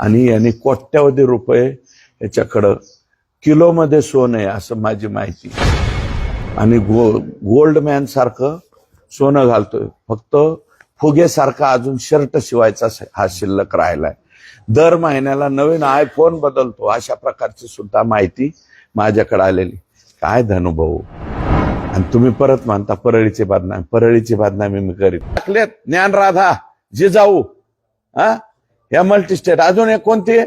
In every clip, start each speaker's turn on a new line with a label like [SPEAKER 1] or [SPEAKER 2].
[SPEAKER 1] आणि यांनी कोट्यावधी रुपये याच्याकडं किलोमध्ये सोनं आहे असं माझी माहिती. आणि गो गोल्ड मॅन सारखं सोनं घालतोय. फक्त फुगेसारखा अजून शर्ट शिवायचा हा शिल्लक राहिलाय. दर महिन्याला नवीन आयफोन बदलतो अशा प्रकारची सुद्धा माहिती माझ्याकडे आलेली. काय धनुभाऊ आणि तुम्ही परत मानता परळीची बदनामी परळीची बदनामी मी करीत. टाकलेत ज्ञान राधा जिजाऊ हा? या मल्टी स्टेट. अजून एक कोणती आहे?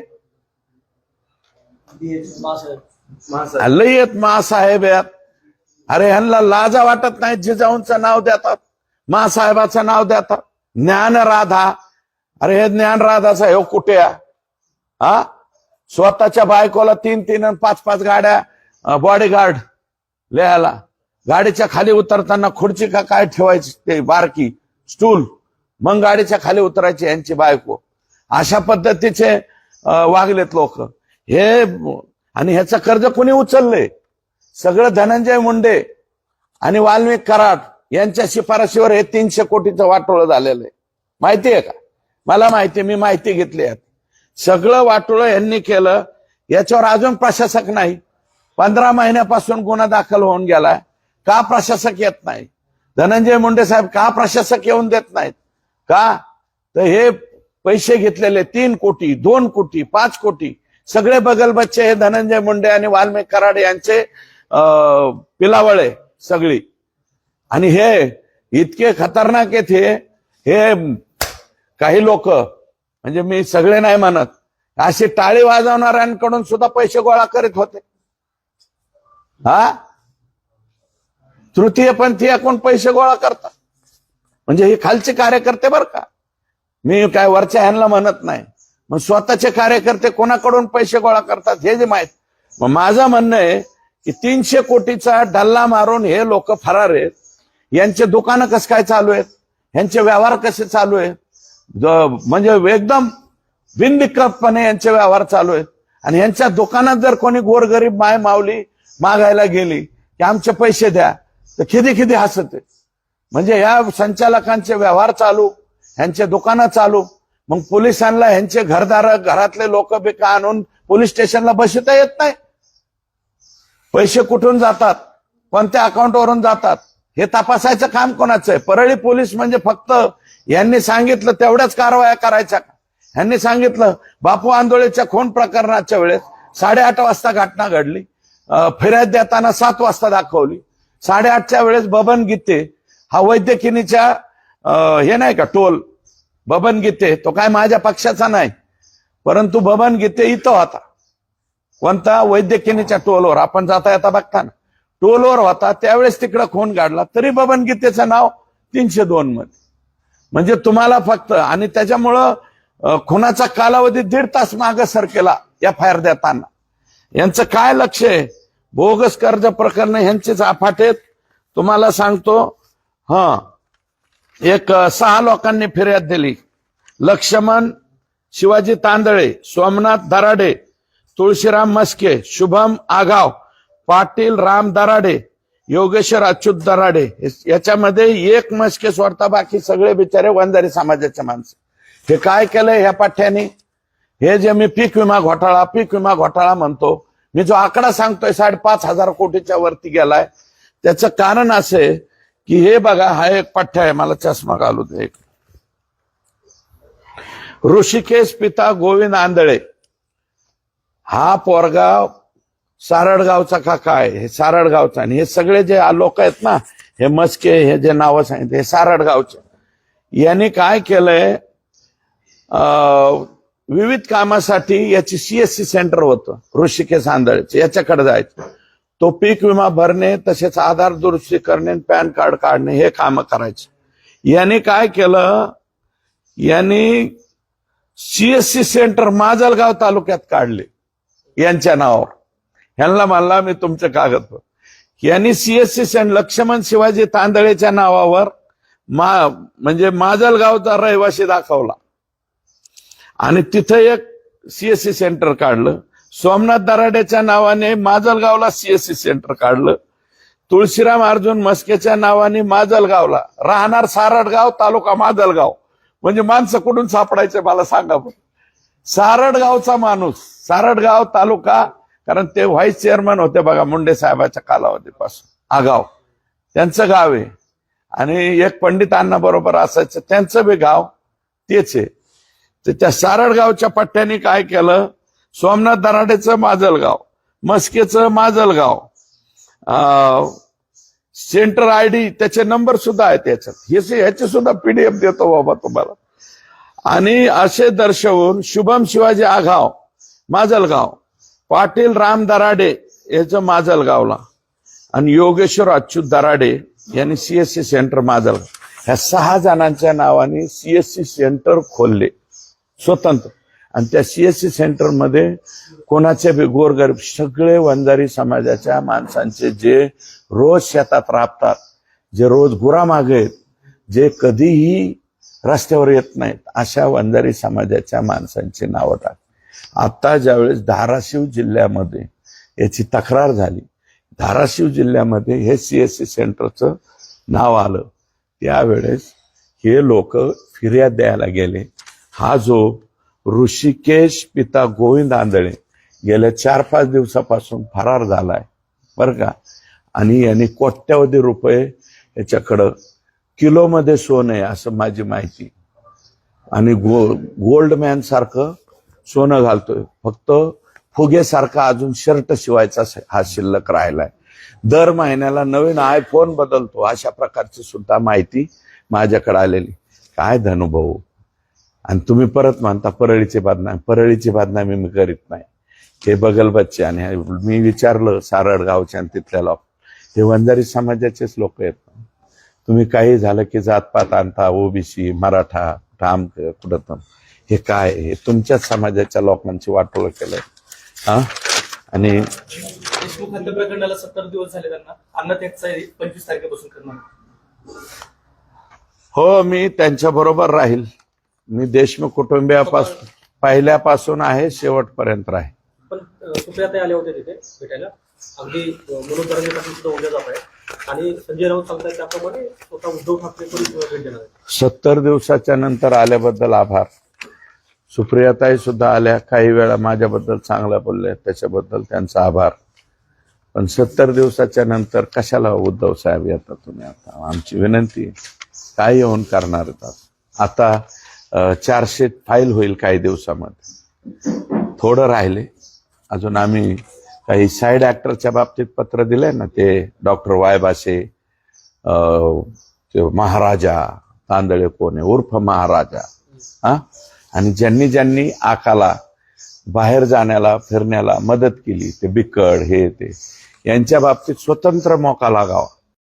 [SPEAKER 1] लय येत. अरे ह्यांना लाजा वाटत नाही जिजाऊंचं नाव देतात मासाहेबाचं नाव देतात. ज्ञान राधा. अरे हे ज्ञान राधाचा हे कुठे? हा? स्वतःच्या बायकोला तीन तीन आणि पाच पाच गाड्या बॉडीगार्ड लिहायला. गाडीच्या खाली उतरताना खुर्ची का काय ठेवायची ते बारकी? स्टूल मग गाडीच्या खाली उतरायची यांची बायको. अशा पद्धतीचे वागलेत लोक. हे आणि ह्याचं कर्ज कोणी उचललंय? सगळं धनंजय मुंडे आणि वाल्मिक कराड यांच्या शिफारशीवर हे तीनशे कोटीचं वाटोळं झालेलं आहे. माहिती आहे का? मला माहिती मी माहिती घेतली आहे. सगळं वाटोळं यांनी केलं. याच्यावर अजून प्रशासक नाही. पंधरा महिन्यापासून गुन्हा दाखल होऊन गेलाय. का प्रशासक येत नाही? धनंजय मुंडे साहेब का प्रशासक येऊन देत नाहीत? का? तर हे पैसे घेतलेले तीन कोटी दोन कोटी पाच कोटी. सगळे बगल बच्चे हे धनंजय मुंडे आणि वाल्मिक कराड यांचे अं, पिलावळे सगळी. आणि हे इतके खतरनाक आहेत हे. हे काही लोक म्हणजे मी सगळे नाही म्हणत अशी टाळी वाजवणाऱ्यांकडून सुद्धा पैसे गोळा करीत होते. हा? तृतीय पंथीय कोण पैसे गोळा करतात? म्हणजे हे खालचे कार्यकर्ते बरं का? मी काय वरच्या ह्यांना म्हणत नाही. मग स्वतःचे कार्यकर्ते कोणाकडून पैसे गोळा करतात हे जे माहीत. मग माझं म्हणणं आहे की तीनशे कोटीचा डल्ला मारून हे लोक फरार आहेत. यांचे दुकानं कसं काय चालू आहेत? यांचे व्यवहार कसे चालू आहेत? म्हणजे एकदम बिनदिक्कतपणे यांचे व्यवहार चालू आहेत. आणि यांच्या दुकानात जर कोणी गोरगरीब माय मावली मागायला गेली की आमचे पैसे द्या तर खिदी खिदी हसते म्हणजे या संचालकांचे व्यवहार चालू. ह्यांचे दुकानं चालू. मग पोलिसांना ह्यांचे घरदार घरातले लोक बिका आणून पोलीस स्टेशनला बसता येत नाही. पैसे कुठून जातात? कोणत्या अकाउंटवरून जातात? हे तपासायचं काम कोणाचं आहे? परळी पोलीस म्हणजे फक्त यांनी सांगितलं तेवढ्याच कारवाया करायच्या ह्यांनी यांनी सांगितलं बापू आंदोळेच्या खून प्रकरणाच्या वेळेस साडेआठ वाजता घटना घडली. फिर्याद देताना सात वाजता दाखवली. साडेआठच्या वेळेस बबन गीते हा वैद्यकिनीच्या हे नाही का टोल? बबन गीते तो काय माझ्या पक्षाचा नाही. परंतु बबन गीते इथं होता. कोणता? वैद्यकिनीच्या टोलवर. आपण जाता येता बघता ना. टोलवर होता त्यावेळेस तिकडं खून काढला तरी बबन गीतेचं नाव तीनशे दोन मध्ये. म्हणजे तुम्हाला फक्त आणि त्याच्यामुळं खुनाचा कालावधी दीड तास माग सरकेला एफ आय आर देताना. यांचं काय लक्ष आहे? बोगस कर्ज प्रकरण ह्यांचेच अफाट आहेत. तुम्हाला सांगतो हा एक सहा लोकांनी फिर्याद दिली. लक्ष्मण शिवाजी तांदळे सोमनाथ दराडे तुळशीराम मस्के शुभम आगाव पाटील राम दराडे योगेश्वर अच्युत दराडे याच्यामध्ये एक मस्के सोडता बाकी सगळे बिचारे वंजारी समाजाचे माणसं. हे काय केलंय ह्या पाठ्याने? हे जे मी पीक विमा घोटाळा पीक विमा घोटाळा म्हणतो मी जो आकडा सांगतोय साडेपाच हजार कोटीच्या वरती गेलाय. त्याचं कारण असे की हे बघा हा एक पठ्ठा आहे मला चष्मा घालू दे. एक ऋषिकेश पिता गोविंद आंधळे. हा पोरगाव सारडगावचा का काय हे सारडगावचा आणि हे सगळे जे लोक आहेत ना हे मस्के हे जे नावं सांगितले हे सारडगावचे. यांनी काय केलंय अं, विविध कामासाठी याची सीएससी सेंटर होतं ऋषिकेश आंधळेचं. याच्याकडे जायचं. तो पीक विमा भरणे तसेच आधार दुरुस्ती करणे पॅन कार्ड काढणे हे काम करायचे. यांनी काय केलं? यांनी सीएससी सेंटर माजलगाव तालुक्यात काढले यांच्या नावावर. ह्यांना मानला मी तुमचे कागदपत्र यांनी सीएससी सेंटर लक्ष्मण शिवाजी तांदळेच्या नावावर मा म्हणजे माजलगावचा रहिवासी दाखवला. आणि तिथं एक सीएससी सेंटर काढलं. सोमनाथ दराडेच्या नावाने माजलगावला सीएससी सेंटर काढलं. तुळशीराम अर्जुन मस्केच्या नावाने माजलगावला. राहणार सारडगाव तालुका माजलगाव. म्हणजे माणसं कुठून सापडायचे मला सांगा बरं. सारडगावचा माणूस सारडगाव तालुका कारण ते व्हाईस चेअरमन होते बघा मुंडे साहेबाच्या कालावधीपासून. आगाव. त्यांचं गाव आहे. आणि एक पंडित अण्णा बरोबर असायचं. त्यांचं बी गाव तेच आहे. तर त्या सारडगावच्या पट्ट्याने काय केलं? सोमनाथ दराडेचं माजलगाव मस्केचं Majalgaon uh, centre I D त्याचे नंबर सुद्धा आहेत त्याच्यात हे ह्याचे सुद्धा पीडीएफ देतो बाबा तुम्हाला. आणि असे दर्शवून शुभम शिवाजी आघाव माजलगाव पाटील राम दराडे याचं माजलगावला आणि योगेश्वर अच्युत दराडे यांनी सीएससी सेंटर माजल ह्या सहा जणांच्या नावाने सीएससी सेंटर खोलले. स्वतंत्र. आणि त्या सीएससी सेंटरमध्ये कोणाचे बी गोरगरीब सगळे वंजारी समाजाच्या माणसांचे जे रोज शेतात राबतात जे रोज गुरामागे आहेत जे कधीही रस्त्यावर येत नाहीत अशा वंजारी समाजाच्या माणसांची नावं टाक. आता ज्यावेळेस धाराशिव जिल्ह्यामध्ये याची तक्रार झाली धाराशिव जिल्ह्यामध्ये हे सीएससी सेंटरचं नाव आलं त्यावेळेस हे लोक फिर्याद द्यायला गेले. हा जो ऋषिकेश पिता गोविंद आंधळे गेल्या चार पाच दिवसापासून फरार झालाय. बरं का? आणि यांनी कोट्यावधी रुपये याच्याकडं किलोमध्ये सोनं आहे असं माझी माहिती. आणि गो गोल्ड मॅन सारखं सोनं घालतोय. फक्त फुगेसारखा अजून शर्ट शिवायचा हा शिल्लक राहिलाय. दर महिन्याला नवीन आयफोन बदलतो अशा प्रकारची सुद्धा माहिती माझ्याकडे आलेली. काय धनुभाऊ? आणि तुम्ही परत म्हणता परळीची बदनामी परळीची बदनामी मी करीत नाही. हे बगल बच्चे आणि मी विचारलं सारड गावच्या आणि तिथल्या लोक. हे वंजारी समाजाचेच लोक आहेत. तुम्ही काही झालं की जातपात आणता ओबीसी मराठा ठाम कुठं हे काय? हे तुमच्याच समाजाच्या लोकांची वाटोळ केलंय. हा? आणि
[SPEAKER 2] देशमुख हत्या प्रकरणाला सत्तर दिवस झाले त्यांना. अन्न त्यागचा पंचवीस तारखेपासून करणार.
[SPEAKER 1] हो मी त्यांच्या बरोबर राहील. मी देशमुख कुटुंबियापासून पहिल्यापासून आहे शेवटपर्यंत राहील
[SPEAKER 2] पण अं, सुप्रियाताई आले होते तिथे भेटायला. अगदी अं, मनोज दरांगे पाटील सुद्धा उद्या जात आहे. आणि संजय राऊत सांगतायत त्याप्रमाणे स्वतः उद्धव ठाकरे पण अं, भेट देणार आहेत.
[SPEAKER 1] सत्तर दिवसाच्या नंतर आल्याबद्दल आभार. सुप्रियाताई सुद्धा आल्या काही वेळा माझ्याबद्दल चांगल्या बोलल्या त्याच्याबद्दल त्यांचा आभार. पण सत्तर दिवसाच्या नंतर कशाला उद्धव साहेब येतात तुम्ही आता? आमची विनंती. काय येऊन करणार आता? चारशे फाईल होईल काही दिवसामध्ये. थोडं राहिले. अजून आम्ही काही साईड ऍक्टरच्या बाबतीत पत्र दिलंय ना ते डॉक्टर वायबासे ते महाराजा तांदळे कोण आहे उर्फ महाराजा हा? आणि ज्यांनी ज्यांनी आकाला बाहेर जाण्याला फिरण्याला मदत केली ते बिकड हे ते यांच्या बाबतीत स्वतंत्र मोका लागावा.